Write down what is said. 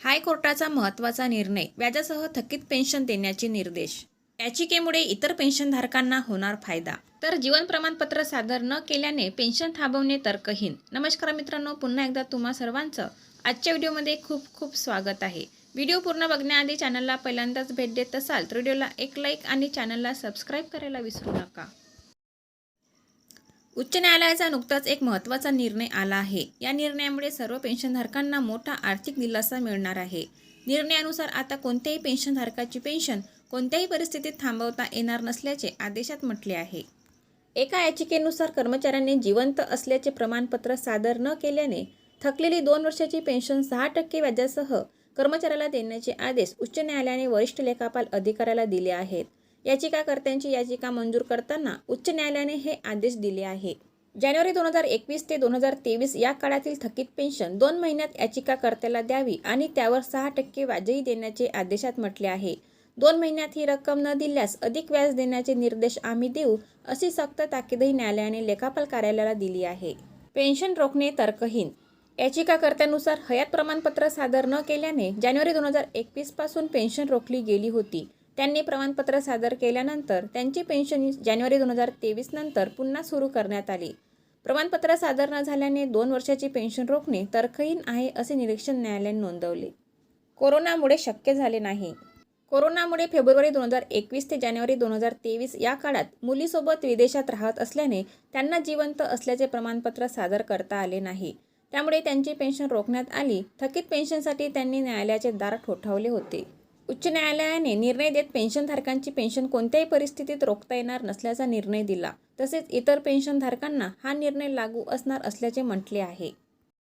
हायकोर्टाचा महत्त्वाचा निर्णय व्याजासह थकीत पेन्शन देण्याचे निर्देश. याचिकेमुळे इतर पेन्शनधारकांना होणार फायदा. तर जीवन प्रमाणपत्र सादर न केल्याने पेन्शन थांबवणे तर्कहीन. नमस्कार मित्रांनो पुन्हा एकदा तुम्हा सर्वांचं आजच्या व्हिडिओमध्ये खूप खूप स्वागत आहे. व्हिडिओ पूर्ण बघण्याआधी चॅनलला पहिल्यांदाच भेट देत असाल तर व्हिडिओला एक लाईक आणि चॅनलला सबस्क्राईब करायला विसरू नका. उच्च न्यायालयाचा नुकताच एक महत्त्वाचा निर्णय आला आहे. या निर्णयामुळे सर्व पेन्शनधारकांना मोठा आर्थिक दिलासा मिळणार आहे. निर्णयानुसार आता कोणत्याही पेन्शनधारकाची पेन्शन कोणत्याही परिस्थितीत थांबवता येणार नसल्याचे आदेशात म्हटले आहे. एका याचिकेनुसार कर्मचाऱ्यांनी जिवंत असल्याचे प्रमाणपत्र सादर न केल्याने थकलेली दोन वर्षाची पेन्शन सहा टक्के व्याजासह कर्मचाऱ्याला देण्याचे आदेश उच्च न्यायालयाने वरिष्ठ लेखापाल अधिकाऱ्याला दिले आहेत. याचिकाकर्त्यांची याचिका मंजूर करताना उच्च न्यायालयाने हे आदेश दिले आहे. जानेवारी दोन हजार एकवीस ते दोन हजार तेवीस या काळातील थकीत पेन्शन दोन महिन्यात याचिकाकर्त्याला द्यावी आणि त्यावर सहा टक्के व्याजही देण्याचे आदेशात म्हटले आहे. दोन महिन्यात ही रक्कम न दिल्यास अधिक व्याज देण्याचे निर्देश आम्ही देऊ अशी सक्त ताकीदही न्यायालयाने लेखापाल कार्यालयाला दिली आहे. पेन्शन रोखणे तर्कहीन. याचिकाकर्त्यानुसार हयात प्रमाणपत्र सादर न केल्याने जानेवारी दोन हजार एकवीसपासून पेन्शन रोखली गेली होती. त्यांनी प्रमाणपत्र सादर केल्यानंतर त्यांची पेन्शन जानेवारी दोन हजार तेवीस नंतर पुन्हा सुरू करण्यात आली. प्रमाणपत्र सादर न झाल्याने दोन वर्षाची पेन्शन रोखणे तर्कहीन आहे असे निरीक्षण न्यायालयाने नोंदवले. कोरोनामुळे शक्य झाले नाही. कोरोनामुळे फेब्रुवारी दोन हजार एकवीस ते जानेवारी दोन हजार तेवीस या काळात मुलीसोबत विदेशात राहत असल्याने त्यांना जिवंत असल्याचे प्रमाणपत्र सादर करता आले नाही. त्यामुळे त्यांची पेन्शन रोखण्यात आली. थकीत पेन्शनसाठी त्यांनी न्यायालयाचे दार ठोठावले होते. उच्च न्यायालयाने निर्णय देत पेन्शनधारकांची पेन्शन कोणत्याही परिस्थितीत रोखता येणार नसल्याचा निर्णय दिला. तसेच इतर पेन्शनधारकांना हा निर्णय लागू असणार असल्याचे म्हटले आहे.